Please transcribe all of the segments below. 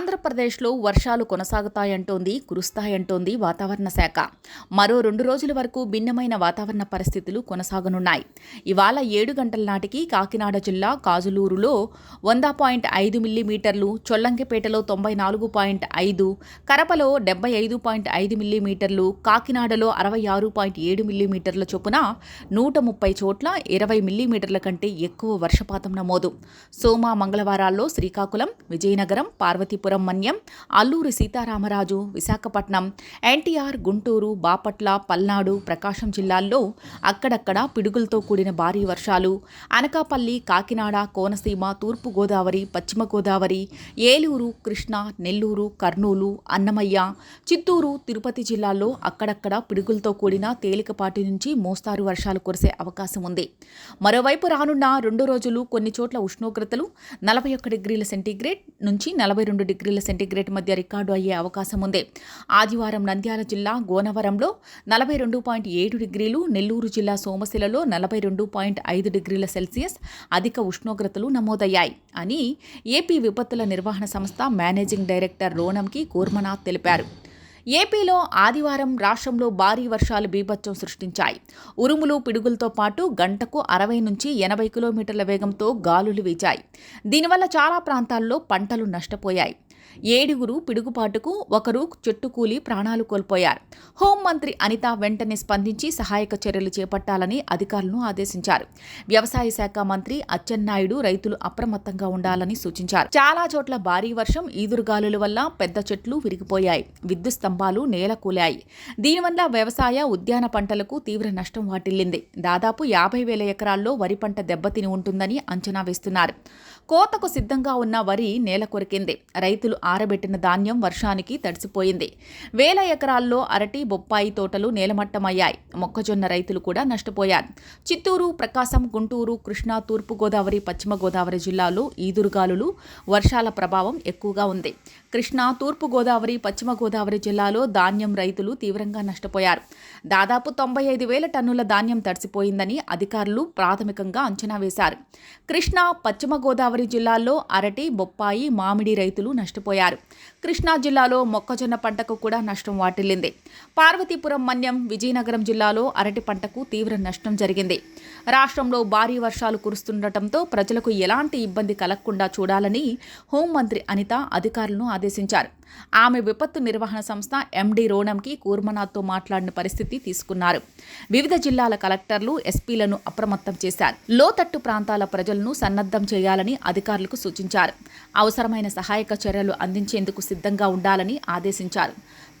ఆంధ్రప్రదేశ్లో వర్షాలు కొనసాగుతాయంటోంది కురుస్తాయంటోంది వాతావరణ శాఖ. మరో రెండు రోజుల వరకు భిన్నమైన వాతావరణ పరిస్థితులు కొనసాగనున్నాయి. ఇవాళ ఏడు గంటల నాటికి కాకినాడ జిల్లా కాజులూరులో వంద పాయింట్ ఐదు మిల్లీమీటర్లు చొల్లంకిపేటలో తొంభై నాలుగు పాయింట్ ఐదు కరపలో డెబ్బై ఐదు పాయింట్ ఐదు మిల్లీమీటర్లు కాకినాడలో అరవై ఆరు పాయింట్ ఏడు మిల్లీమీటర్ల చొప్పున నూట ముప్పై చోట్ల ఇరవై మిల్లీమీటర్ల కంటే ఎక్కువ వర్షపాతం నమోదు. సోమ మంగళవారాల్లో శ్రీకాకుళం విజయనగరం పార్వతీపురం మన్యం అల్లూరి సీతారామరాజు విశాఖపట్నం ఎన్టీఆర్ గుంటూరు బాపట్ల పల్నాడు ప్రకాశం జిల్లాల్లో అక్కడక్కడ పిడుగులతో కూడిన భారీ వర్షాలు. అనకాపల్లి కాకినాడ కోనసీమ తూర్పు గోదావరి పశ్చిమ గోదావరి ఏలూరు కృష్ణా నెల్లూరు కర్నూలు అన్నమయ్య చిత్తూరు తిరుపతి జిల్లాల్లో అక్కడక్కడ పిడుగులతో కూడిన తేలికపాటి నుంచి మోస్తారు వర్షాలు కురిసే అవకాశం ఉంది. మరోవైపు రానున్న రెండు రోజులు కొన్ని చోట్ల ఉష్ణోగ్రతలు నలభై ఒక్క డిగ్రీల సెంటీగ్రేడ్ నుంచి నలభై రెండు డిగ్రీల సెంటీగ్రేడ్ మధ్య రికార్డు అయ్యే అవకాశం ఉంది. ఆదివారం నంద్యాల జిల్లా గోనవరంలో నలభై రెండు పాయింట్ ఏడు డిగ్రీలు నెల్లూరు జిల్లా సోమశిలలో నలభై రెండు పాయింట్ ఐదు డిగ్రీల సెల్సియస్ అధిక ఉష్ణోగ్రతలు నమోదయ్యాయి అని ఏపీ విపత్తుల నిర్వహణ సంస్థ మేనేజింగ్ డైరెక్టర్ రోనంకి కూర్మనాథ్ తెలిపారు. ఏపీలో ఆదివారం రాష్ట్రంలో భారీ వర్షాలు బీభత్సం సృష్టించాయి. ఉరుములు పిడుగులతో పాటు గంటకు అరవై నుంచి ఎనభై కిలోమీటర్ల వేగంతో గాలులు వీచాయి. దీనివల్ల చాలా ప్రాంతాల్లో పంటలు నష్టపోయాయి. ఏడుగురు పిడుగుపాటుకు ఒకరు చెట్టు కూలి ప్రాణాలు కోల్పోయారు. హోంమంత్రి అనిత వెంటనే స్పందించి సహాయక చర్యలు చేపట్టాలని అధికారులను ఆదేశించారు. వ్యవసాయ శాఖ మంత్రి అచ్చెన్నాయుడు రైతులు అప్రమత్తంగా ఉండాలని సూచించారు. చాలా చోట్ల భారీ వర్షం ఈదురుగాలుల వల్ల పెద్ద చెట్లు విరిగిపోయాయి. విద్యుత్ స్తంభాలు నేల కూలాయి దీనివల్ల వ్యవసాయ ఉద్యాన పంటలకు తీవ్ర నష్టం వాటిల్లింది. దాదాపు యాభై వేల ఎకరాల్లో వరి పంట దెబ్బతిని ఉంటుందని అంచనా వేస్తున్నారు. కోతకు సిద్ధంగా ఉన్న వరి నేల కొరికింది. రైతులు ఆరబెట్టిన ధాన్యం వర్షానికి తడిసిపోయింది. వేల ఎకరాల్లో అరటి బొప్పాయి తోటలు నేలమట్టమయ్యాయి. మొక్కజొన్న రైతులు కూడా నష్టపోయారు. చిత్తూరు ప్రకాశం గుంటూరు కృష్ణా తూర్పు గోదావరి పశ్చిమ గోదావరి జిల్లాలో ఈదురుగాలులు వర్షాల ప్రభావం ఎక్కువగా ఉంది. కృష్ణా తూర్పు గోదావరి పశ్చిమ గోదావరి జిల్లాలో ధాన్యం రైతులు తీవ్రంగా నష్టపోయారు. దాదాపు తొంభై ఐదు వేల టన్నుల ధాన్యం తడిసిపోయిందని అధికారులు ప్రాథమికంగా అంచనా వేశారు. కృష్ణా పశ్చిమ గోదావరి జిల్లాల్లో అరటి బొప్పాయి మామిడి రైతులు నష్టపోయారు. కృష్ణా జిల్లాలో మొక్కజొన్న పంటకు కూడా నష్టం వాటిల్లింది. పార్వతీపురం మన్యం విజయనగరం జిల్లాలో అరటి పంటకు తీవ్ర నష్టం జరిగింది. రాష్ట్రంలో భారీ వర్షాలు కురుస్తుండటంతో ప్రజలకు ఎలాంటి ఇబ్బంది కలగకుండా చూడాలని హోంమంత్రి అనిత అధికారులను ఆదేశించారు. ఆమె విపత్తు నిర్వహణ సంస్థ ఎండీ రోణంకి కూర్మనాథ్తో మాట్లాడిన పరిస్థితి తీసుకున్నారు. వివిధ జిల్లాల కలెక్టర్లు ఎస్పీలను అప్రమత్తం చేశారు. లోతట్టు ప్రాంతాల ప్రజలను సన్నద్ధం చేయాలని అధికారులకు సూచించారు. అవసరమైన సహాయక చర్యలు అందించేందుకు సిద్ధంగా ఉండాలని ఆదేశించారు.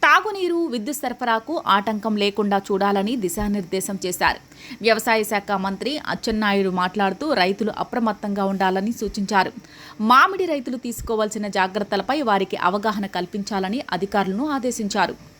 తాగునీరు విద్యుత్ సరఫరాకు ఆటంకం లేకుండా చూడాలని దిశానిర్దేశం చేశారు. వ్యవసాయ శాఖ మంత్రి అచ్చెన్నాయుడు మాట్లాడుతూ రైతులు అప్రమత్తంగా ఉండాలని సూచించారు. మామిడి రైతులు తీసుకోవాల్సిన జాగ్రత్తలపై వారికి అవగాహన కల్పించాలని అధికారులను ఆదేశించారు.